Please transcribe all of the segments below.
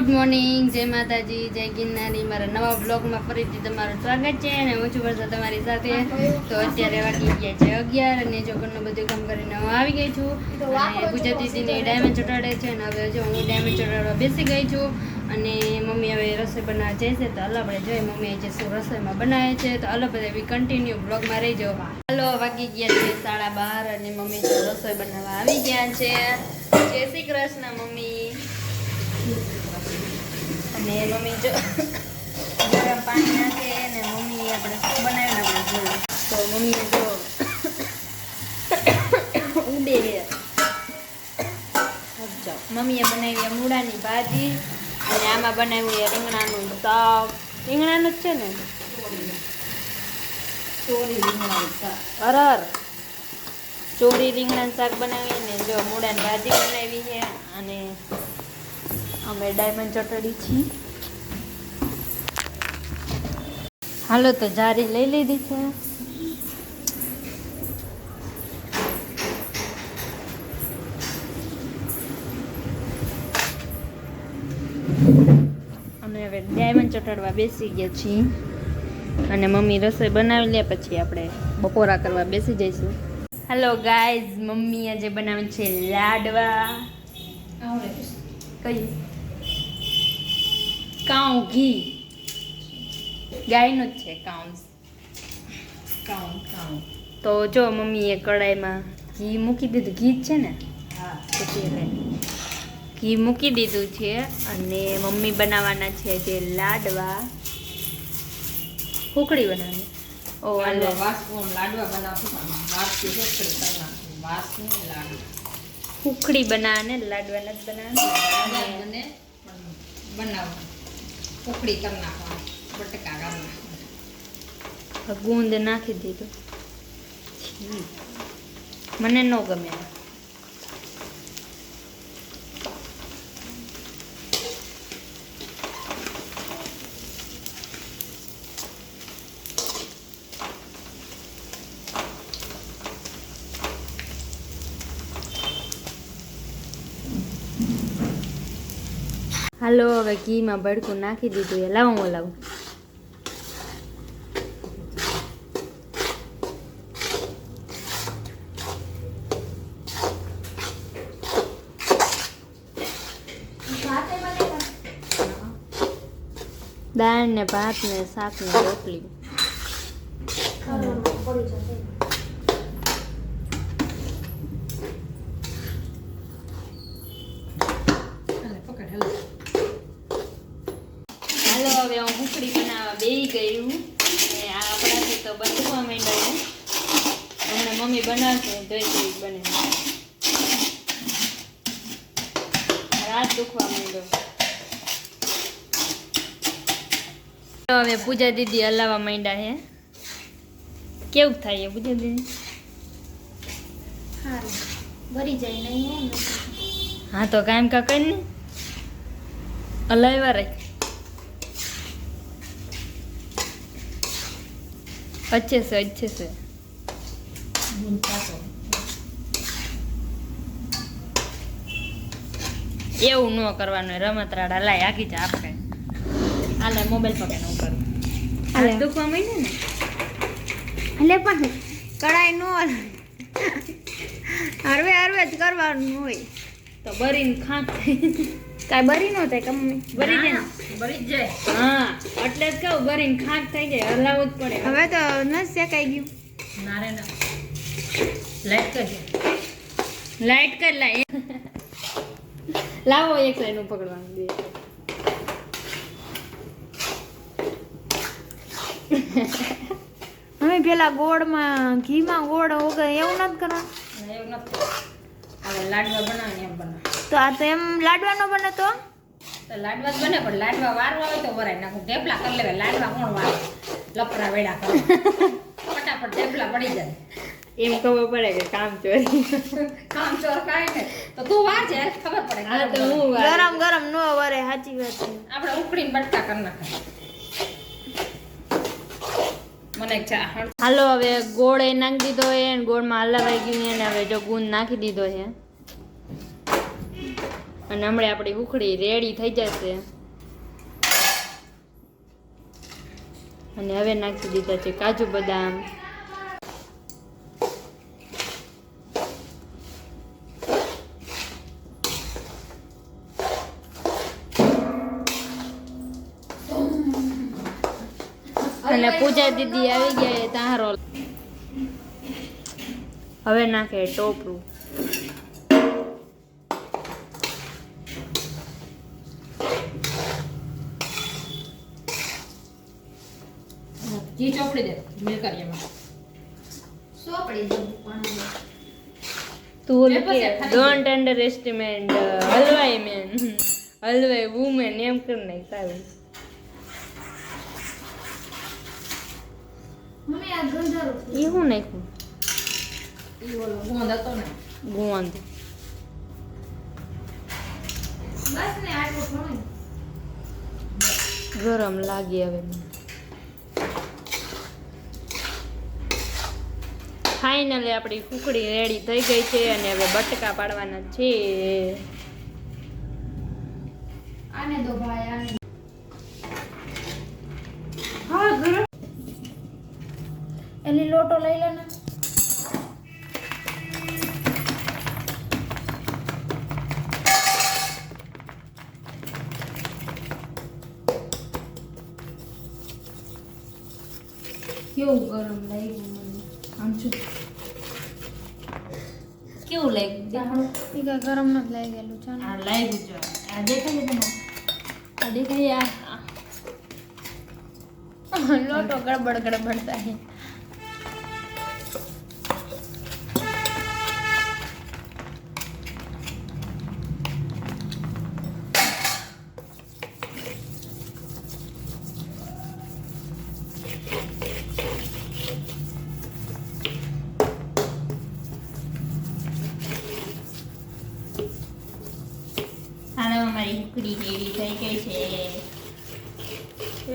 Good morning જય માતાજી, જય ગિરનારી. મારા નવા બ્લોગમાં ફરીથી તમારું સ્વાગત છે અને હું છું વર્ષા તમારી સાથે. તો અત્યારે વાગી ગયા છે અગિયાર અને જો ઘરનું બધું કામ કરીને હું આવી ગઈ છું. અને ગુજરાતી દીદીને ડાયમંડ ચોટાડે છે અને હવે જો હું ડાયમંડ ચોટાડવા બેસી ગઈ છું અને મમ્મી હવે રસોઈ બનાવવા જાય છે તો અલગ આપણે જોઈએ મમ્મી જે શું રસોઈમાં બનાવે છે. તો અલગ બધા એવી કન્ટિન્યુ બ્લોગમાં રહી જાઓ હાલો, વાગી ગયા છે સાડા બાર અને મમ્મી રસોઈ બનાવવા આવી ગયા છે. જય શ્રી કૃષ્ણ મમ્મી. અને મમ્મી જો ગરમ પાણી નાખે ને મમ્મી આપણે શું બનાવ્યું ને આપણે જોયું. તો મમ્મીએ જો ઉડે મમ્મીએ બનાવી મૂળાની ભાજી અને આમાં બનાવ્યું એ રીંગણાનું શાક. રીંગણાનું જ છે ને? અરર ચોરી રીંગણાનું શાક બનાવી ને જો મૂળાની ભાજી બનાવી છે અને અમે ડાયમંડ ચટડી છીએ. હાલો તો જારી લઈ લીધી છે. અમે હવે ડાયમંડ ચટાડવા બેસી ગયા છીએ. અને મમ્મી રસોઈ બનાવી લે પછી આપણે બપોરા કરવા બેસી જઈશું. હેલો ગાઈઝ મમ્મી આજે બનાવે છે લાડવા. કઈ? કાઉ ઘી. ગાયનું જ છે કાઉન્સ. તો જો મમ્મીએ કડાઈમાં ઘી મૂકી દીધું. ઘી જ છે ને? પછી એટલે ઘી મૂકી દીધું છે અને મમ્મી બનાવવાના છે જે લાડવા. ખોકડી બનાવવાની. ઓ હાલો. ફૂકડી બનાવવાને લાડવા. નથી બનાવવાના. અને ગુંદ નાખી દીધું. મને ન ગમે હાલો, હવે ઘીમાં ભડકું નાખી દીધું. એ લાવું લાવું. દાળ ને ભાત ને શાક ને રોટલી. હાલો, હવે હું ભૂખડી બનાવવા બેહી ગયું અને આ આપણાથી તો બનવા માંડ્યું મમ્મી બનાવશે, જોઈ જોઈ રાત દુખવા માંડ્યો. હવે પૂજા દીદી હલાવવા માંડ્યા હે કેવું થાય પૂજા દીદી? હા તો કાયમ કા ને હલાવ્યા રહી. અચ્છે છે અચ્છે છે. એવું ન કરવાનું રમત રાડા લાય આખી જ આપે. હાલે મોબાઈલ પકડીને ઉપર કરું હાલે. હાથ દુખવા માંડે ને? એટલે પણ. કડાઈ નો હરવે હરવે જ કરવાનું હોય. તો બરીને ખાંક કાંઈ બરી નો થાય કમ બરી જાય. ને બરી જાય. હા એટલે જ કહું બરીને ખાંક થઈ જાય હલાવવું જ પડે. હવે તો ન શેકાઈ ગયું. નારે ના. લાઈટ કરજે લાઈટ કર લાઈ લાવો એક લાઈનનું પકડવાનું બે. મમ્મી પેલા ગોળમાં ઘીમાં ગોળ વગર એવું નથી કરવાનું. એવું નથી લાડવા બનાવે એમ બનાવે તો આ તો એમ લાડવા નો બને તો? તો લાડવા જ બને પણ લાડવા વારવા હોય તો વરાય નાખું. ઢેપલા કરી લેવાય લાડવા કોણ વારે? લપરા વેડા કરે. ફટાફટ ઢેપલા પડી જાય. એમ ખબર પડે કે કામ ચોરી. કામ ચોર કાઈ ને તો તું વારજે ખબર પડે. હા તો હું ગરમ ગરમ નો વરે સાચી વાત છે. આપણે ઉકળીને બટકા કરી નાખે હાલો, હવે ગોળ એ નાખી દીધો છે અને ગોળમાં હલાવાઈ ગયું એને હવે જો ગુંદ નાખી દીધો છે અને હમણાં આપણી ઉખડી રેડી થઈ જશે. અને હવે નાખી દીધા છે કાજુ બદામ. અને પૂજા દીદી આવી ગયા એ તારો હવે નાખે ટોપરું. ચોપડી દે તું ડોન્ટ અંડર એસ્ટિમેટ હલવાઈ મેન હલવાઈ વુમેન એમ કરી નાખ સારું મમ્મી આ ગંધારો હું નાખ્યું? ઈ ઓલો ગોંદ હતો ને. ગુંદ બસ ને આટલું ઘણું ગરમ લાગી હવે ફાઇનલી આપણી કુકડી રેડી થઈ ગઈ છે અને હવે બટકા પાડવાના છે. આને દો ભાઈ આને. એની લોટો લઈ લેને કેવું ગરમ લાગ્યું મને? આમ છું કેવું લાગ્યું? એ કઈ ગરમ નથી લાગેલું છે ને. આ લાગ્યું છે આ દેખાય છે આ દેખાય આ લોટો ગડબડ ગડબડ થાય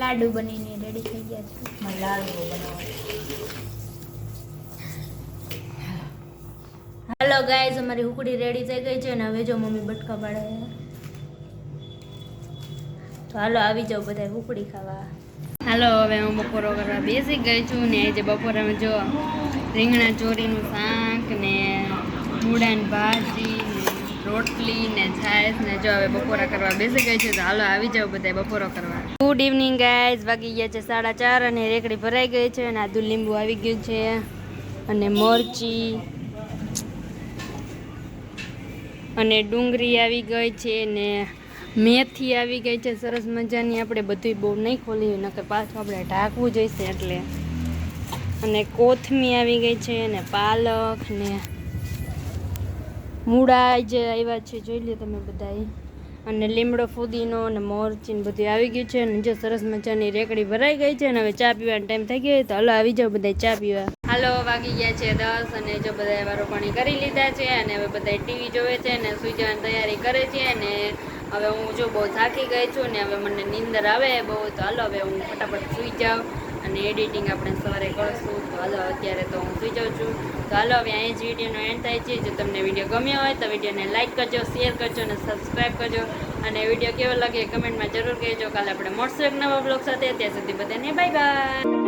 લાડુ બનીને રેડી થઈ ગયા છે. મને લાડુ બનાવવા હેલો ગાઈઝ અમારી હુકડી રેડી થઈ ગઈ છે અને હવે જો મમ્મી બટકા પાડે તો હાલો આવી જાઓ બધા હુકડી ખાવા. હાલો હવે હું બપોરો કરવા બેસી ગઈ છું ને આજે બપોરામાં જો રીંગણા ચોરીનું શાક ને મૂળાની ભાજી રોટલી ને છાશ ને જો હવે બપોરા કરવા બેસી ગઈ છું તો હાલો આવી જાઓ બધા બપોરો કરવા. ગુડ ઇવનિંગ ગાઈઝ વાગી ગયા છે સાડા ચાર અને રેકડી ભરાઈ ગઈ છે અને આદુ લીંબુ આવી ગયું છે અને મરચી અને ડુંગળી આવી ગઈ છે ને મેથી આવી ગઈ છે. સરસ મજાની. આપણે બધું બહુ નહીં ખોલી નકર પાછું આપણે ઢાંકવું જોઈશે એટલે. અને કોથમી આવી ગઈ છે ને પાલક ને મૂળા જે આવ્યા છે, જોઈ લે તમે બધાય. અને લીમડો, ફુદીનો અને મોરચી ને બધું આવી ગયું છે અને જો સરસ મજાની રેકડી ભરાઈ ગઈ છે અને હવે ચા પીવાનો ટાઈમ થઈ ગયો તો હલો આવી જાઓ બધા ચા પીવા. હાલો, વાગી ગયા છે દસ અને જો બધા વારો પાણી કરી લીધા છે અને હવે બધા ટીવી જોવે છે અને સુઈ જવાની તૈયારી કરે છે અને હવે હું જો બહુ થાકી ગઈ છું ને હવે મને નીંદર આવે બહુ, તો હાલો હવે હું ફટાફટ સુઈ જાઉં. અને એડિટિંગ આપણે સવારે કરશું. તો હાલો, અત્યારે તો હું સુઈ જાઉં છું. તો હાલો, હવે અહીં જ વિડીયોનો એન્ડ થાય છે. જો તમને વીડિયો ગમ્યો હોય, તો વિડીયોને લાઇક કરજો શેર કરજો અને સબસ્ક્રાઈબ કરજો. અને વીડિયો કેવો લાગે કમેન્ટમાં જરૂર કહેજો. કાલે આપણે મળશું એક નવા બ્લોગ સાથે. ત્યાં સુધી બધાને બાય બાય